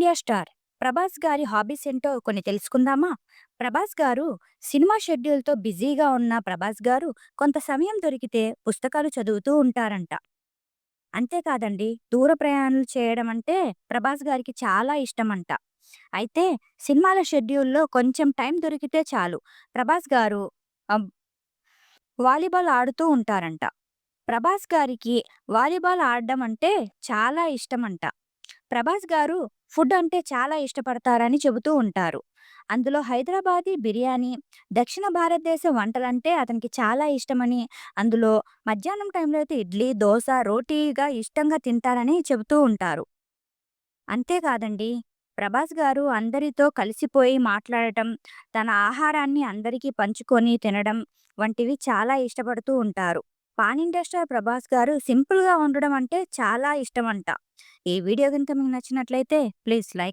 India star Prabhas గారి hobbies ఏంటో కొన్ని తెలుసుకుందామా? ప్రభాస్ గారు సినిమా షెడ్యూల్తో బిజీగా ఉన్న ప్రభాస్ గారు కొంత సమయం దొరికితే పుస్తకాలు చదువుతూ ఉంటారంట. అంతేకాదండి దూర ప్రయాణాలు చేయడం అంటే ప్రభాస్ గారికి చాలా ఇష్టమంట. అయితే సినిమాల షెడ్యూల్లో కొంచెం టైం దొరికితే చాలు. ప్రభాస్ గారు వాలీబాల్ ఆడుతూ ఉంటారంట. ప్రభాస్ గారికి వాలీబాల్ ఆడడం అంటే చాలా ఇష్టమంట. ప్రభాస్ గారు ఫుడ్ అంటే చాలా ఇష్టపడతారని చెబుతూ ఉంటారు. అందులో హైదరాబాదీ బిర్యానీ దక్షిణ భారతదేశ వంటలంటే అతనికి చాలా ఇష్టమని అందులో మధ్యాహ్నం టైంలో అయితే ఇడ్లీ దోశ రోటీగా ఇష్టంగా తింటారని చెబుతూ ఉంటారు. అంతేకాదండి ప్రభాస్ గారు అందరితో కలిసిపోయి మాట్లాడటం తన ఆహారాన్ని అందరికీ పంచుకొని తినడం వంటివి చాలా ఇష్టపడుతూ ఉంటారు. పాన్ ఇండియా స్టార్ ప్రభాస్ గారు సింపుల్గా ఉండడం అంటే చాలా ఇష్టమంట. ఈ వీడియో కనుక మీకు నచ్చినట్లయితే ప్లీజ్ లైక్